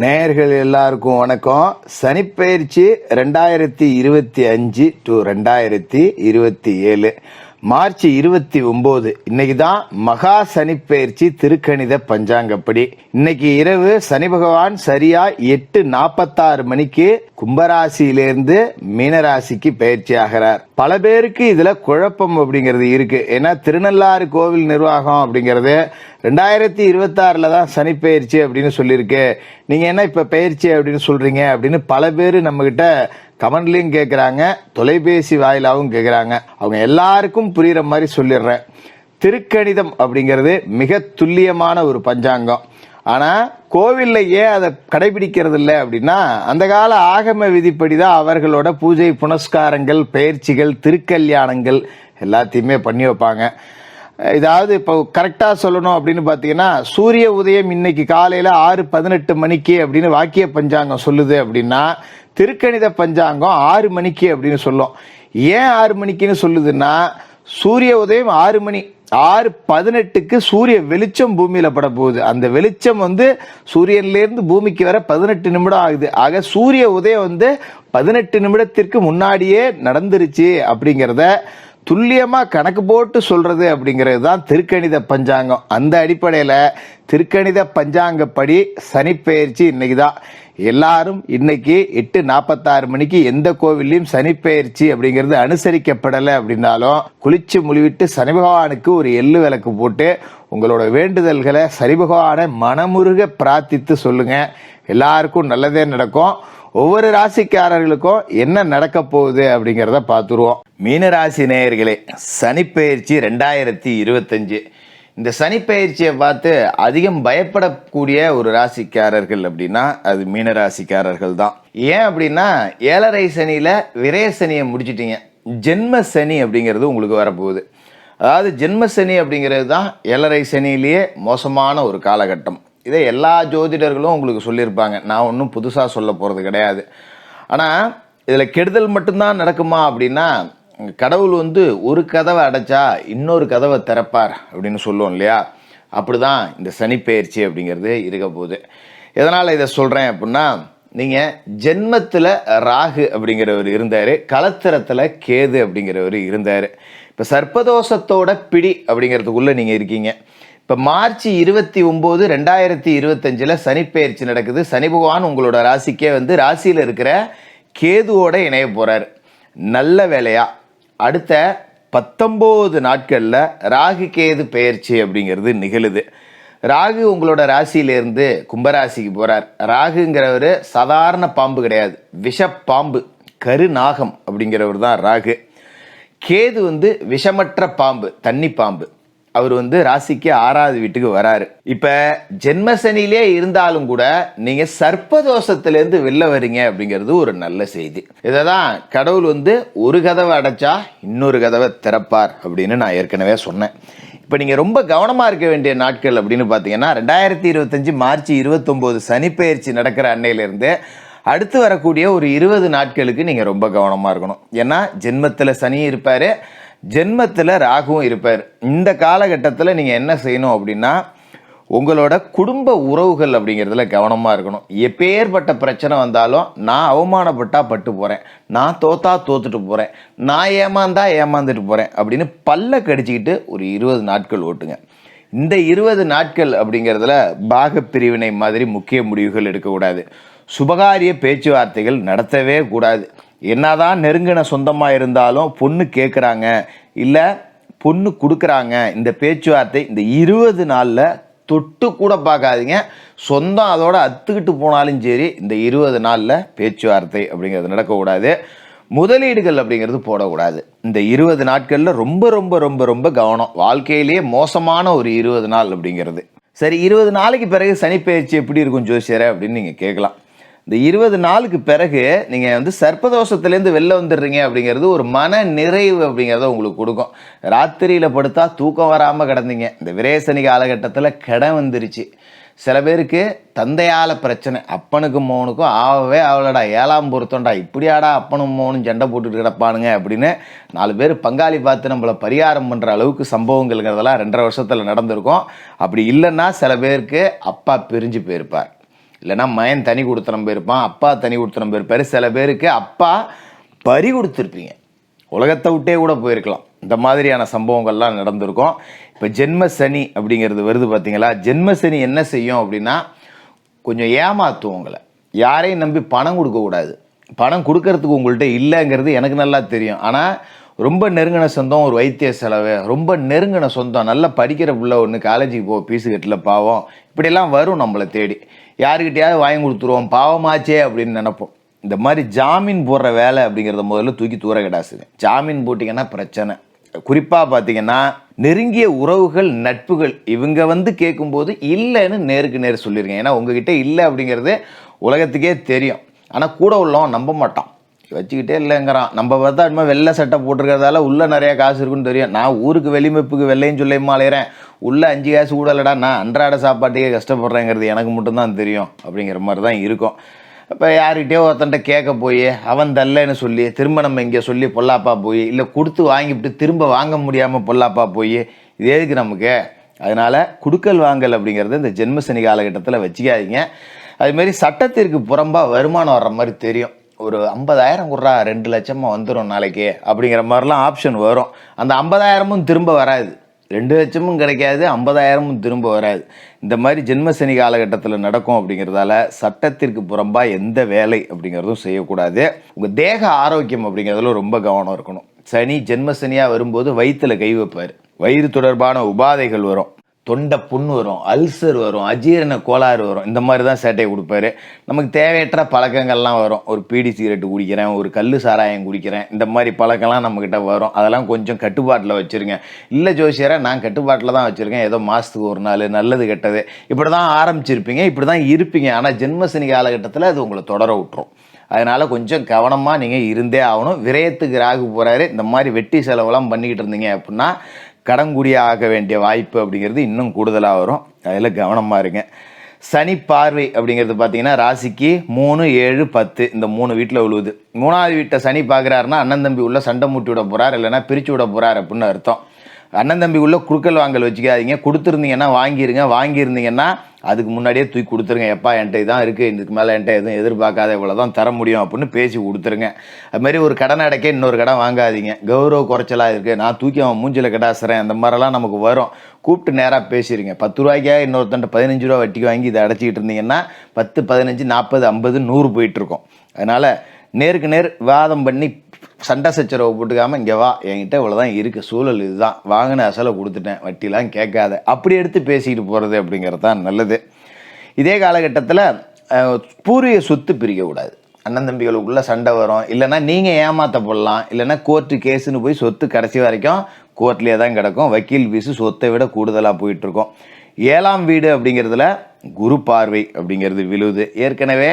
நேயர்கள் எல்லாருக்கும் வணக்கம். சனிப்பெயர்ச்சி ரெண்டாயிரத்தி இருபத்தி அஞ்சு டு ரெண்டாயிரத்தி இருபத்தி ஏழு. மார்ச் இருபத்தி ஒன்பது இன்னைக்கு தான் மகா சனிப்பெயர்ச்சி திருக்கணித பஞ்சாங்கப்படி. இன்னைக்கு இரவு சனி பகவான் சரியா எட்டு நாற்பத்தாறு மணிக்கு கும்பராசியிலிருந்து மீனராசிக்கு பயிற்சி ஆகிறார். பல பேருக்கு இதுல குழப்பம் அப்படிங்கிறது இருக்கு. ஏன்னா திருநள்ளாறு கோவில் நிர்வாகம் அப்படிங்கிறது ரெண்டாயிரத்தி இருபத்தி ஆறுல தான் சனி பயிற்சி அப்படின்னு சொல்லியிருக்கு. நீங்க என்ன இப்ப பயிற்சி அப்படின்னு சொல்றீங்க அப்படின்னு பல பேர் நம்ம கிட்ட கமெண்ட்லயும் கேட்குறாங்க தொலைபேசி வாயிலாகவும் கேட்குறாங்க அவங்க எல்லாருக்கும் புரியுற மாதிரி சொல்லிடுறேன். திருக்கணிதம் அப்படிங்கிறது மிக துல்லியமான ஒரு பஞ்சாங்கம். ஆனால் கோவில்ல ஏன் அதை கடைபிடிக்கிறது இல்லை அப்படின்னா அந்த கால ஆகம விதிப்படி தான் அவர்களோட பூஜை புனஸ்காரங்கள் பயிற்சிகள் திருக்கல்யாணங்கள் எல்லாத்தையுமே பண்ணி வைப்பாங்க. இதாவது இப்போ கரெக்டாக சொல்லணும் அப்படின்னு பார்த்தீங்கன்னா சூரிய உதயம் இன்னைக்கு காலையில் ஆறு பதினெட்டு மணிக்கு அப்படின்னு வாக்கிய பஞ்சாங்கம் சொல்லுது அப்படின்னா திருக்கணித பஞ்சாங்கம் ஆறு மணிக்கு அப்படின்னு சொல்லும். ஏன் ஆறு மணிக்குன்னு சொல்லுதுன்னா சூரிய உதயம் ஆறு மணி ஆறு பதினெட்டுக்கு சூரிய வெளிச்சம் பூமியில பட போகுது. அந்த வெளிச்சம் வந்து சூரியன்லேருந்து பூமிக்கு வர பதினெட்டு நிமிடம் ஆகுது. ஆக சூரிய உதயம் வந்து பதினெட்டு நிமிடத்திற்கு முன்னாடியே நடந்துருச்சு அப்படிங்கிறத துல்லியமாக கணக்கு போட்டு சொல்கிறது அப்படிங்கிறது தான் திருக்கணித பஞ்சாங்கம். அந்த அடிப்படையில் திருக்கணித பஞ்சாங்கப்படி சனிப்பெயர்ச்சி இன்னைக்கு தான் எல்லாரும் இன்னைக்கு எட்டு நாற்பத்தாறு மணிக்கு எந்த கோவில்லையும் சனிப்பெயர்ச்சி அப்படிங்கிறது அனுசரிக்கப்படலை அப்படின்னாலும் குளிச்சு முழுவிட்டு சனி பகவானுக்கு ஒரு எள்ளு விளக்கு போட்டு உங்களோட வேண்டுதல்களை சனி பகவானை மனமுருக பிரார்த்தித்து சொல்லுங்கள் எல்லாருக்கும் நல்லதே நடக்கும். ஒவ்வொரு ராசிக்காரர்களுக்கும் என்ன நடக்க போகுது அப்படிங்கிறத பார்த்துருவோம். மீனராசி நேயர்களே சனிப்பெயர்ச்சி ரெண்டாயிரத்தி இருபத்தஞ்சு. இந்த சனிப்பெயர்ச்சியை பார்த்து அதிகம் பயப்படக்கூடிய ஒரு ராசிக்காரர்கள் அப்படின்னா அது மீனராசிக்காரர்கள் தான். ஏன் அப்படின்னா ஏழரை சனியில் விரய சனியை முடிச்சிட்டீங்க. ஜென்ம சனி அப்படிங்கிறது உங்களுக்கு வரப்போகுது. அதாவது ஜென்ம சனி அப்படிங்கிறது தான் ஏழரை சனியிலேயே மோசமான ஒரு காலகட்டம். இதை எல்லா ஜோதிடர்களும் உங்களுக்கு சொல்லியிருப்பாங்க. நான் ஒன்றும் புதுசாக சொல்ல போகிறது கிடையாது. ஆனால் இதில் கெடுதல் மட்டும்தான் நடக்குமா அப்படின்னா கடவுள் வந்து ஒரு கதவை அடைச்சா இன்னொரு கதவை திறப்பார் அப்படின்னு சொல்லுவோம் இல்லையா? அப்படிதான் இந்த சனிப்பெயர்ச்சி அப்படிங்கிறது இருக்க போகுது. எதனால் இதை சொல்கிறேன் அப்படின்னா நீங்கள் ஜென்மத்தில் ராகு அப்படிங்கிறவர் இருந்தார் களத்திரத்தில் கேது அப்படிங்கிறவர் இருந்தார். இப்போ சர்ப்பதோஷத்தோட பிடி அப்படிங்கிறதுக்குள்ளே நீங்கள் இருக்கீங்க. இப்போ மார்ச் இருபத்தி ஒம்பது ரெண்டாயிரத்தி இருபத்தஞ்சில் சனிப்பெயர்ச்சி நடக்குது. சனி பகவான் உங்களோட ராசிக்கே வந்து ராசியில் இருக்கிற கேதுவோட இணைய போகிறார் நல்ல வேலையா அடுத்த பத்தொம்போது நாட்களில் ராகு கேது பெயர்ச்சி அப்படிங்கிறது நிகழுது. ராகு உங்களோட ராசியிலேருந்து கும்பராசிக்கு போகிறார் ராகுங்கிறவர் சாதாரண பாம்பு கிடையாது. விஷப்பாம்பு கருநாகம் அப்படிங்கிறவர் தான் ராகு. கேது வந்து விஷமற்ற பாம்பு தண்ணி பாம்பு. அவர் வந்து ராசிக்கு ஆறாவது வீட்டுக்கு வராரு. இப்ப ஜென்மசனிலே இருந்தாலும் கூட நீங்க சர்ப்பதோஷத்திலேருந்து வெளில வரீங்க அப்படிங்கிறது ஒரு நல்ல செய்தி. இதை தான் கடவுள் வந்து ஒரு கதவை அடைச்சா இன்னொரு கதவை திறப்பார் அப்படின்னு நான் ஏற்கனவே சொன்னேன். இப்போ நீங்கள் ரொம்ப கவனமாக இருக்க வேண்டிய நாட்கள் அப்படின்னு பார்த்தீங்கன்னா ரெண்டாயிரத்தி இருபத்தஞ்சி மார்ச் இருபத்தொம்போது சனிப்பெயர்ச்சி நடக்கிற அன்னையிலேருந்து அடுத்து வரக்கூடிய ஒரு இருபது நாட்களுக்கு நீங்கள் ரொம்ப கவனமாக இருக்கணும். ஏன்னா ஜென்மத்தில் சனி இருப்பார் ஜென்மத்தில் ராகுவும் இருப்பார். இந்த காலகட்டத்தில் நீங்கள் என்ன செய்யணும் அப்படின்னா உங்களோட குடும்ப உறவுகள் அப்படிங்கிறதுல கவனமாக இருக்கணும். எப்பேற்பட்ட பிரச்சனை வந்தாலும் நான் அவமானப்பட்டா பட்டு போகிறேன் நான் தோத்தா தோத்துட்டு போகிறேன் நான் ஏமாந்தா ஏமாந்துட்டு போகிறேன் அப்படின்னு பல்ல கடிச்சிக்கிட்டு ஒரு இருபது நாட்கள் ஓட்டுங்க. இந்த இருபது நாட்கள் அப்படிங்கிறதுல பாக பிரிவினை மாதிரி முக்கிய முடிவுகள் எடுக்கக்கூடாது. சுபகாரிய பேச்சுவார்த்தைகள் நடத்தவே கூடாது. என்னதான் நெருங்கின சொந்தமாக இருந்தாலும் பொண்ணு கேட்குறாங்க இல்லை பொண்ணு கொடுக்குறாங்க. இந்த பேச்சுவார்த்தை இந்த இருபது நாளில் தொட்டு கூட பார்க்காதீங்க. சொந்தம் அதோட அத்துக்கிட்டு போனாலும் சரி இந்த இருபது நாளில் பேச்சுவார்த்தை அப்படிங்கிறது நடக்கக்கூடாது. முதலீடுகள் அப்படிங்கிறது போடக்கூடாது. இந்த இருபது நாட்களில் ரொம்ப ரொம்ப ரொம்ப ரொம்ப கவனம். வாழ்க்கையிலேயே மோசமான ஒரு இருபது நாள் அப்படிங்கிறது. சரி இருபது நாளைக்கு பிறகு சனிப்பெயர்ச்சி எப்படி இருக்கும் ஜோசியரை அப்படின்னு நீங்கள் கேட்கலாம். இந்த இருபது நாளுக்கு பிறகு நீங்கள் வந்து சர்ப்பதோஷத்துலேருந்து வெளில வந்துடுறீங்க அப்படிங்கிறது ஒரு மன நிறைவு அப்படிங்கிறத உங்களுக்கு கொடுக்கும். ராத்திரியில் படுத்தா தூக்கம் வராமல் கிடந்தீங்க. இந்த விரேசனி காலகட்டத்தில் கடன் வந்துருச்சு. சில பேருக்கு தந்தையால் பிரச்சனை அப்பனுக்கும் மோனுக்கும் ஆகவே அவளடா ஏழாம் பொருத்தம்டா இப்படியாடா அப்பனும் மோனும் சண்டை போட்டுட்டு கிடப்பானுங்க அப்படின்னு நாலு பேர் பங்காளி பார்த்து நம்மளை பரிகாரம் பண்ணுற அளவுக்கு சம்பவங்கள்ங்கிறதெல்லாம் ரெண்டரை வருஷத்தில் நடந்திருக்கும். அப்படி இல்லைன்னா சில பேருக்கு அப்பா பிரிஞ்சு போயிருப்பார். இல்லைன்னா மயன் தனி கொடுத்தனம் போயிருப்பான் அப்பா தனி கொடுத்தனம் போயிருப்பாரு சில பேருக்கு அப்பா பறி கொடுத்துருப்பீங்க. உலகத்தை விட்டே கூட போயிருக்கலாம். இந்த மாதிரியான சம்பவங்கள்லாம் நடந்திருக்கும். இப்போ ஜென்ம சனி அப்படிங்கிறது வருது பார்த்தீங்களா ஜென்ம சனி என்ன செய்யும் அப்படின்னா கொஞ்சம் ஏமாத்தும் உங்களை. யாரையும் நம்பி பணம் கொடுக்கக்கூடாது பணம் கொடுக்கறதுக்கு உங்கள்கிட்ட இல்லைங்கிறது எனக்கு நல்லா தெரியும். ஆனால் ரொம்ப நெருங்கின சொந்தம் ஒரு வைத்திய செலவு ரொம்ப நெருங்கின சொந்தம் நல்லா படிக்கிற பிள்ளை ஒன்று காலேஜுக்கு போ பீஸு கட்டில் பாவம் இப்படியெல்லாம் வரும் நம்மளை தேடி. யாருக்கிட்டையாவது வாங்கி கொடுத்துருவோம் பாவமாச்சே அப்படின்னு நினைப்போம். இந்த மாதிரி ஜாமீன் போடுற வேலை அப்படிங்கிறத முதல்ல தூக்கி தூர கிடாசுங்க. ஜாமீன் போட்டிங்கன்னா பிரச்சனை. குறிப்பாக பார்த்தீங்கன்னா நெருங்கிய உறவுகள் நட்புகள் இவங்க வந்து கேட்கும்போது இல்லைன்னு நேருக்கு நேர் சொல்லியிருக்கேன் ஏன்னா உங்ககிட்ட இல்லை அப்படிங்கிறது உலகத்துக்கே தெரியும். ஆனால் கூட உள்ளவன் நம்ப மாட்டான். வச்சுக்கிட்டே இல்லைங்கிறான். நம்ம பார்த்தா இனிமேல் வெள்ளை சட்டை போட்டிருக்கிறதால உள்ளே நிறையா காசு இருக்குன்னு தெரியும். நான் ஊருக்கு வெளிமைப்புக்கு வெள்ளையும் சொல்லையும் அலையிறேன் உள்ளே அஞ்சு காசு கூடலடா நான் அன்றாட சாப்பாட்டுக்கே கஷ்டப்படுறேங்கிறது எனக்கு மட்டும்தான் தெரியும். அப்படிங்கிற மாதிரி தான் இருக்கும். இப்போ யார்கிட்டயோ ஒருத்தன்ட்ட கேட்க போய் அவன் தல்லைன்னு சொல்லி திரும்ப நம்ம இங்கே சொல்லி பொல்லாப்பா போய் இல்லை கொடுத்து வாங்கிவிட்டு திரும்ப வாங்க முடியாமல் பொல்லாப்பா போய் இது எதுக்கு நமக்கு? அதனால் குடுக்கல் வாங்கல் அப்படிங்கிறது இந்த ஜென்மசனி காலகட்டத்தில் வச்சுக்காதீங்க. அதுமாரி சட்டத்திற்கு புறம்பாக வருமானம் வர்ற மாதிரி தெரியும். ஒரு ஐம்பதாயிரம் கொடுறா ரெண்டு லட்சமாக வந்துடும் நாளைக்கு அப்படிங்கிற மாதிரிலாம் ஆப்ஷன் வரும். அந்த ஐம்பதாயிரமும் திரும்ப வராது. ரெண்டு லட்சமும் கிடைக்காது ஐம்பதாயிரமும் திரும்ப வராது. இந்த மாதிரி ஜென்மசனி காலகட்டத்தில் நடக்கும் அப்படிங்கிறதால சட்டத்திற்கு புறம்பாக எந்த வேலை அப்படிங்கிறதும் செய்யக்கூடாது. உங்கள் தேக ஆரோக்கியம் அப்படிங்கிறதுல ரொம்ப கவனம் இருக்கணும். சனி ஜென்மசனியாக வரும்போது வயிற்றுல கை வைப்பார். வயிறு தொடர்பான உபாதைகள் வரும். தொண்டை புண்ணு வரும் அல்சர் வரும் அஜீரண கோளாறு வரும். இந்த மாதிரி தான் சேட்டையை கொடுப்பாரு. நமக்கு தேவையற்ற பழக்கங்கள்லாம் வரும். ஒரு பீடி சிகரெட் குடிக்கிறேன் ஒரு கல் சாராயம் குடிக்கிறேன் இந்த மாதிரி பழக்கம்லாம் நம்மக்கிட்ட வரும். அதெல்லாம் கொஞ்சம் கட்டுப்பாட்டில் வச்சுருங்க. இல்லை ஜோசியரை நான் கட்டுப்பாட்டில் தான் வச்சுருக்கேன். ஏதோ மாதத்துக்கு ஒரு நாள் நல்லது கெட்டது. இப்படி தான் ஆரம்பிச்சிருப்பீங்க இப்படி தான் இருப்பீங்க. ஆனால் ஜென்மசனி காலகட்டத்தில் அது உங்களை தொடர விட்டுரும். அதனால் கொஞ்சம் கவனமாக நீங்கள் இருந்தே ஆகணும். விரயத்துக்கு ராகு போகிறாரு இந்த மாதிரி வெட்டி செலவெல்லாம் பண்ணிக்கிட்டு இருந்தீங்க அப்படின்னா கடங்குடி ஆக வேண்டிய வாய்ப்பு அப்படிங்கிறது இன்னும் கூடுதலாக வரும். அதில் கவனமாக இருங்க. சனி பார்வை அப்படிங்கிறது பார்த்தீங்கன்னா ராசிக்கு மூணு ஏழு பத்து இந்த மூணு வீட்டில் உழுவுது. மூணாவது வீட்டை சனி பார்க்குறாருன்னா அண்ணன் தம்பி உள்ள சண்டை மூட்டி விட போகிறார் இல்லைன்னா பிரித்து விட போகிறார் அப்படின்னு அர்த்தம். அண்ணன் தம்பி உள்ள குறுக்கல் வாங்கல் வச்சுக்காதீங்க. கொடுத்துருந்தீங்கன்னா வாங்கிருங்க. வாங்கியிருந்தீங்கன்னா அதுக்கு முன்னாடியே தூக்கி கொடுத்துருங்க. எப்பா என்கிட்ட இதான் இருக்குது இதுக்கு மேலே என்கிட்ட எதுவும் எதிர்பார்க்காத இவ்வளோ தான் தர முடியும் அப்படின்னு பேசி கொடுத்துருங்க. அதுமாரி ஒரு கடன் அடைக்க இன்னொரு கடன் வாங்காதீங்க. கௌரவ குறைச்சலாக இருக்குது நான் தூக்கி அவன் மூஞ்சில் கடாசுறேன். அந்த மாதிரிலாம் நமக்கு வரும். கூப்பிட்டு நேராக பேசிடுங்க பத்து ரூபாய்க்காக இன்னொருத்தன்ட்ட பதினஞ்சு ரூபா வட்டிக்கு வாங்கி இதை அடைச்சிக்கிட்டு இருந்தீங்கன்னா பத்து பதினஞ்சு நாற்பது ஐம்பது நூறு போயிட்டுருக்கோம் அதனால் நேருக்கு நேர் வாதம் பண்ணி சண்டை சச்சரவு போட்டுக்காம இங்கே வா என்கிட்ட இவ்வளோதான் இருக்குது சூழல் இதுதான். வாங்கின அசலை கொடுத்துட்டேன் வட்டிலாம் கேட்காத. அப்படி எடுத்து பேசிக்கிட்டு போகிறது அப்படிங்கிறது தான் நல்லது. இதே காலகட்டத்தில் அஹ், பூர்வீக சொத்து பிரிக்கக்கூடாது. அண்ணன் தம்பிகளுக்குள்ளே சண்டை வரும். இல்லைன்னா நீங்கள் ஏமாற்ற போடலாம் இல்லைன்னா கோர்ட்டு கேஸுன்னு போய் சொத்து கடைசி வரைக்கும் கோர்ட்லேயே தான் கிடக்கும். வக்கீல் வீசு சொத்தை விட கூடுதலாக போயிட்டுருக்கோம். ஏழாம் வீடு அப்படிங்கிறதுல குரு பார்வை அப்படிங்கிறது விழுவுது ஏற்கனவே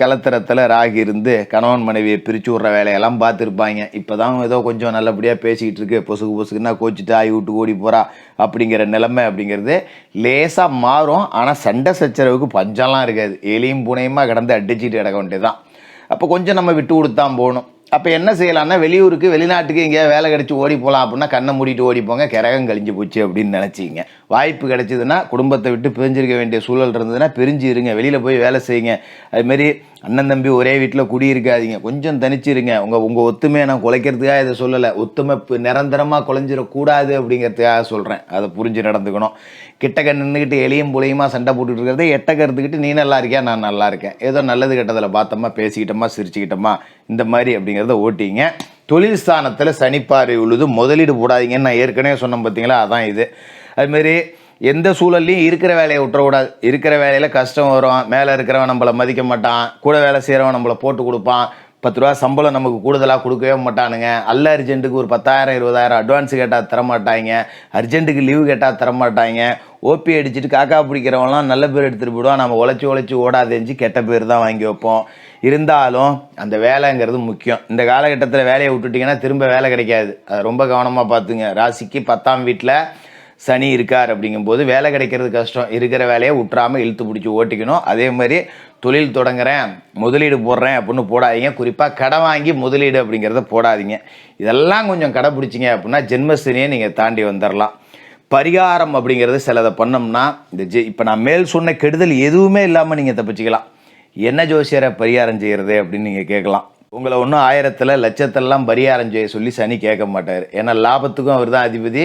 கலத்திரத்தில் ராகி இருந்து கணவன் மனைவியை பிரித்து விட்ற வேலையெல்லாம் பார்த்துருப்பாங்க. இப்போ தான் ஏதோ கொஞ்சம் நல்லபடியாக பேசிக்கிட்டு இருக்கு. பொசுக்கு பொசுக்குன்னா கோச்சிட்டு ஆகி விட்டு ஓடி போகிறா அப்படிங்கிற நிலைமை அப்படிங்கிறது லேசாக மாறும். ஆனால் சண்டை சச்சரவுக்கு பஞ்சம்லாம் இருக்காது. எலியும் பூனையுமா கிடந்து அடிச்சுட்டு கிடக்க வேண்டியதுதான். அப்போ கொஞ்சம் நம்ம விட்டு கொடுத்தான் போகணும். அப்போ என்ன செய்யலாம்னா வெளியூருக்கு வெளிநாட்டுக்கு எங்கேயாவது வேலை கிடைச்சி ஓடி போகலாம் அப்படின்னா கண்ணை மூடிட்டு ஓடி போங்க கிரகம் கழிஞ்சு போச்சு அப்படின்னு நினச்சிங்க. வாய்ப்பு கிடைச்சதுன்னா குடும்பத்தை விட்டு பிரிஞ்சிருக்க வேண்டிய சூழல் இருந்ததுன்னா பிரிஞ்சு இருங்க வெளியில் போய் வேலை செய்யுங்க. அதுமாரி அண்ணன் தம்பி ஒரே வீட்டில் குடியிருக்காதீங்க. கொஞ்சம் தனிச்சிருங்க. உங்கள் உங்கள் ஒத்துமையை நான் குலைக்கிறதுக்காக இதை சொல்லலை. ஒத்துமை நிரந்தரமாக குலைஞ்சிடக்கூடாது அப்படிங்கிறதுக்காக சொல்கிறேன் அதை புரிஞ்சு நடந்துக்கணும். கிட்டக்க நின்றுக்கிட்டு எளியும் புளியுமா சண்டை போட்டுட்டு இருக்கிறத எட்டக்க இருந்துக்கிட்டு நீ நல்லா இருக்கியா நான் நல்லா இருக்கேன். ஏதோ நல்லது கெட்டதில் பார்த்தோமா பேசிக்கிட்டோமா சிரிச்சுக்கிட்டோமா இந்த மாதிரி அப்படிங்கிறத ஓட்டிங்க. தொழில் ஸ்தானத்தில் சனிப்பாறை உழுது முதலீடு போடாதீங்கன்னு நான் ஏற்கனவே சொன்னேன் பார்த்தீங்களா அதான் இது. அதுமாரி எந்த சூழல்லையும் இருக்கிற வேலையை விட்டுறக்கூடாது. இருக்கிற வேலையில் கஷ்டம் வரும் மேலே இருக்கிறவன் நம்மளை மதிக்க மாட்டான் கூட வேலை செய்கிறவன் நம்மளை போட்டு கொடுப்பான் பத்து ரூபா சம்பளம் நமக்கு கூடுதலாக கொடுக்கவே மாட்டானுங்க. அல்ல அர்ஜென்ட்டுக்கு ஒரு பத்தாயிரம் இருபதாயிரம் அட்வான்ஸ் கேட்டால் தரமாட்டாங்க. அர்ஜென்ட்டுக்கு லீவு கேட்டால் தரமாட்டாங்க. ஓபி அடிச்சுட்டு காக்கா பிடிக்கிறவங்களாம் நல்ல பேர் எடுத்துகிட்டு போயிடுவான். நம்ம உழைச்சி உழைச்சி ஓடாதேஞ்சு கெட்ட பேர் தான் வாங்கி வைப்போம். இருந்தாலும் அந்த வேலைங்கிறது முக்கியம். இந்த காலகட்டத்தில் வேலையை விட்டுட்டிங்கன்னா திரும்ப வேலை கிடைக்காது. அது ரொம்ப கவனமாக பார்த்துங்க. ராசிக்கு பத்தாம் வீட்டில் சனி இருக்கார் அப்படிங்கும்போது வேலை கிடைக்கிறது கஷ்டம். இருக்கிற வேலையை விட்றாமல் இழுத்து பிடிச்சி ஓட்டிக்கணும். அதே மாதிரி தொழில் தொடங்குறேன் முதலீடு போடுறேன் அப்படின்னு போடாதீங்க. குறிப்பாக கடன் வாங்கி முதலீடு அப்படிங்கிறத போடாதீங்க. இதெல்லாம் கொஞ்சம் கடைப்பிடிச்சிங்க அப்படின்னா ஜென்மசனியை நீங்கள் தாண்டி வந்துடலாம் பரிகாரம் அப்படிங்கிறது சிலதை பண்ணோம்னா இந்த ஜெ இப்போ நான் மேல் சொன்ன கெடுதல் எதுவுமே இல்லாமல் நீங்கள் தப்பிச்சிக்கலாம். என்ன ஜோசியரை பரிகாரம் செய்கிறது அப்படின்னு நீங்கள் கேட்கலாம். உங்களை ஒன்றும் ஆயிரத்தில் லட்சத்திலலாம் பரிகாரம் செய்ய சொல்லி சனி கேட்க மாட்டார். ஏன்னா லாபத்துக்கும் அவர் தான் அதிபதி.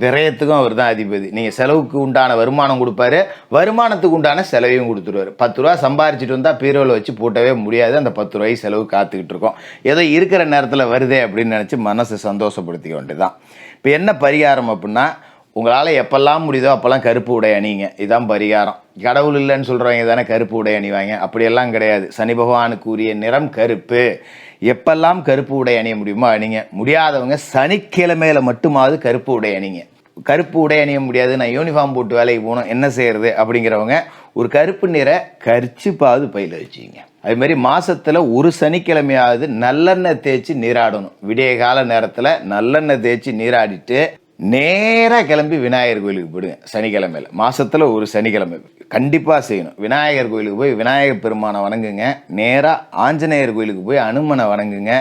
விரயத்துக்கும் அவர் தான் அதிபதி. நீங்கள் செலவுக்கு உண்டான வருமானம் கொடுப்பாரு. வருமானத்துக்கு உண்டான செலவையும் கொடுத்துருவாரு. பத்து ரூபா சம்பாரிச்சிட்டு வந்தால் பீரோவில் வச்சு பூட்டவே முடியாது. அந்த பத்து ரூபாய் செலவு காத்துக்கிட்டு இருக்கோம். ஏதோ இருக்கிற நேரத்தில் வருதே அப்படின்னு நினச்சி மனசை சந்தோஷப்படுத்திக்க வேண்டியதுதான். இப்போ என்ன பரிகாரம் அப்படின்னா உங்களால் எப்பெல்லாம் முடியுதோ அப்போல்லாம் கருப்பு உடை அணிங்க. இதுதான் பரிகாரம். கடவுள் இல்லைன்னு சொல்கிறவங்க தானே கருப்பு உடை அணிவாங்க. அப்படியெல்லாம் கிடையாது. சனி பகவானுக்கு உரிய நிறம் கருப்பு. எப்பெல்லாம் கருப்பு உடை அணிய முடியுமோ அணிங்க. முடியாதவங்க சனிக்கிழமையில் மட்டுமாவது கருப்பு உடை அணிங்க. கருப்பு உடை அணிய முடியாது. நான் யூனிஃபார்ம் போட்டு வேலைக்கு போகணும். என்ன செய்யறது? அப்படிங்கிறவங்க ஒரு கருப்பு நிற கரிச்சுப்பாவது பையில் வச்சுங்க. அதுமாதிரி மாதத்தில் ஒரு சனிக்கிழமையாவது நல்லெண்ணெய் தேய்ச்சி நீராடணும். விடிய கால நேரத்தில் நல்லெண்ணெய் தேய்ச்சி நீராடிட்டு நேராக கிளம்பி விநாயகர் கோயிலுக்கு போயிடுங்க சனிக்கிழமையில். மாசத்துல ஒரு சனிக்கிழமை. கண்டிப்பாக செய்யணும். விநாயகர் கோயிலுக்கு போய் விநாயகர் பெருமானை வணங்குங்க. நேராக ஆஞ்சநேயர் கோயிலுக்கு போய் அனுமனை வணங்குங்க.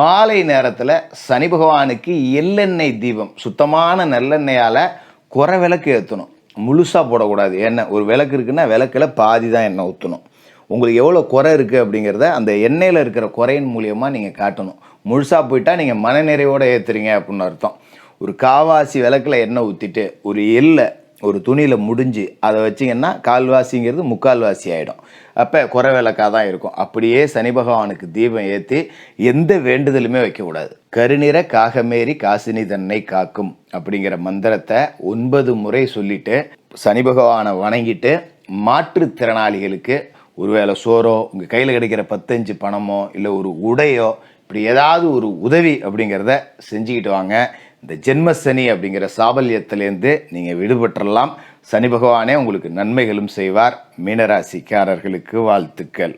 மாலை நேரத்தில் சனி பகவானுக்கு எள்ளெண்ணெய் தீபம் சுத்தமான நல்லெண்ணெயால் குறை விளக்கு ஏற்றணும் முழுசாக போடக்கூடாது. எண்ணெய் ஒரு விளக்கு இருக்குன்னா விளக்கில் பாதி தான் எண்ணெய் ஊற்றணும் உங்களுக்கு எவ்வளோ குறை இருக்குது அப்படிங்கிறத அந்த எண்ணெயில் இருக்கிற குறையின் மூலியமாக நீங்கள் காட்டணும். முழுசாக போயிட்டால் நீங்கள் மனநிறைவோடு ஏற்றுறீங்க அப்படின்னு அர்த்தம். ஒரு காவாசி விளக்கில் எண்ணெய் ஊற்றிட்டு ஒரு எள்ளை ஒரு துணியில் முடிஞ்சு அதை வச்சிங்கன்னா கால்வாசிங்கிறது முக்கால்வாசி ஆகிடும் அப்போ குறை விளக்காக தான் இருக்கும். அப்படியே சனி பகவானுக்கு தீபம் ஏற்றி எந்த வேண்டுதலுமே வைக்கக்கூடாது. கருநிற காகமேரி காசினி தன்னை காக்கும் அப்படிங்கிற மந்திரத்தை ஒன்பது முறை சொல்லிட்டு சனி பகவானை வணங்கிட்டு மாற்றுத்திறனாளிகளுக்கு ஒருவேளை சோறோ உங்கள் கையில் கிடைக்கிற பத்தஞ்சு பணமோ இல்லை ஒரு உடையோ இப்படி ஏதாவது ஒரு உதவி அப்படிங்கிறத செஞ்சுக்கிட்டு வாங்க. இந்த ஜென்ம சனி அப்படிங்கிற சாபல்யத்திலேருந்து நீங்கள் விடுபட்டுறலாம். சனி பகவானே உங்களுக்கு நன்மைகளும் செய்வார். மீனராசிக்காரர்களுக்கு வாழ்த்துக்கள்.